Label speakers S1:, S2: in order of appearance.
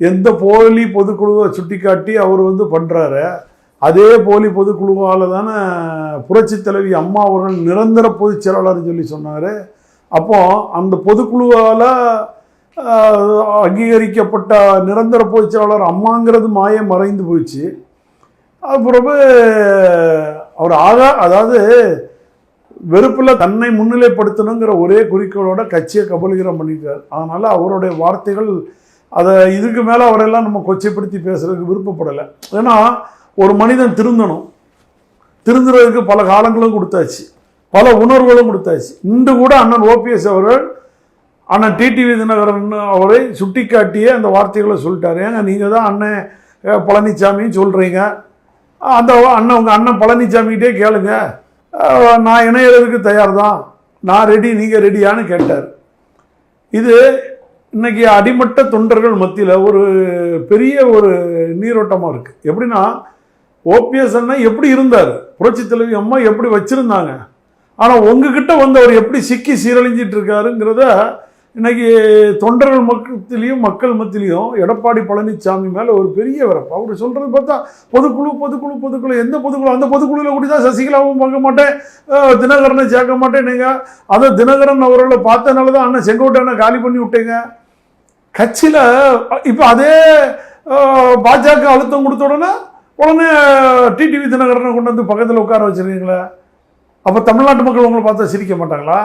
S1: எந்த போலி பொதுக்குழுவை சுட்டிக்காட்டி அவர் வந்து பண்ணுறாரு அதே போலி பொதுக்குழுவால் தானே புரட்சி தலைவி அம்மா அவர்கள் நிரந்தர பொதுச் செயலாளர்னு சொல்லி சொன்னார். அப்போ அந்த பொதுக்குழுவால் அங்கீகரிக்கப்பட்ட நிரந்தர பொதுச் செயலாளர் அம்மாங்கிறது மாயம் மறைந்து போயிடுச்சு. அது பிறகு அவர் ஆக அதாவது வெறுப்பில் தன்னை முன்னிலைப்படுத்தணுங்கிற ஒரே குறிக்கோளோட கட்சியை கபலீகரம் பண்ணிட்டார். அதனால் அவருடைய வார்த்தைகள் அதை இதுக்கு மேலே அவரெல்லாம் நம்ம கொச்சைப்படுத்தி பேசுறதுக்கு விருப்பப்படலை. ஏன்னா ஒரு மனிதன் திருந்தணும். திருந்துறதுக்கு பல காலங்களும் கொடுத்தாச்சு. பல உணர்வுகளும் கொடுத்தாச்சு. இன்று கூட அண்ணன் ஓபிஎஸ் அவர்கள் அண்ணன் டிடிவி தினகரன் அவரை சுட்டிக்காட்டியே அந்த வார்த்தைகளை சொல்லிட்டாரு. ஏங்க நீங்கள் தான் அண்ணன் பழனிசாமின்னு சொல்கிறீங்க அந்த அண்ணன் உங்கள் அண்ணன் பழனிசாமிகிட்டே கேளுங்க. நான் இணையறதுக்கு தயார் தான் நான் ரெடி நீங்கள் ரெடியான்னு கேட்டார். இது இன்னைக்கு அடிமட்ட தொண்டர்கள் மத்தியில் ஒரு பெரிய ஒரு நீரோட்டமாக இருக்குது எப்படின்னா ஓபிஎஸ் அண்ணன் எப்படி இருந்தார்? புரட்சி தலைவி அம்மா எப்படி வச்சுருந்தாங்க? ஆனால் உங்ககிட்ட வந்து அவர் எப்படி சிக்கி சீரழிஞ்சிட்டு இருக்காருங்கிறத இன்னைக்கு தொண்டர்கள் மத்தியிலையும் மக்கள் மத்திலையும் எடப்பாடி பழனிசாமி மேலே ஒரு பெரிய வரப்பு அவர் சொல்கிறது பார்த்தா பொதுக்குழு பொதுக்குழு பொதுக்குழு. எந்த பொதுக்குழு? அந்த பொதுக்குழுவில் கூட தான் சசிகலாவும் பார்க்க மாட்டேன். தினகரனை சேர்க்க மாட்டேன் நீங்கள் அதை தினகரன் அவர்களை பார்த்தனால தான் அண்ணன் செங்கோட்டையனை காலி பண்ணி விட்டேங்க. கட்சியில் இப்போ அதே பாஜக அழுத்தம் கொடுத்த உடனே உடனே டிடிவி தினகரனை கொண்டு வந்து பக்கத்தில் உட்கார வச்சிருக்கீங்களே. அப்போ தமிழ்நாட்டு மக்கள் உங்களை பார்த்தா சிரிக்க மாட்டாங்களா?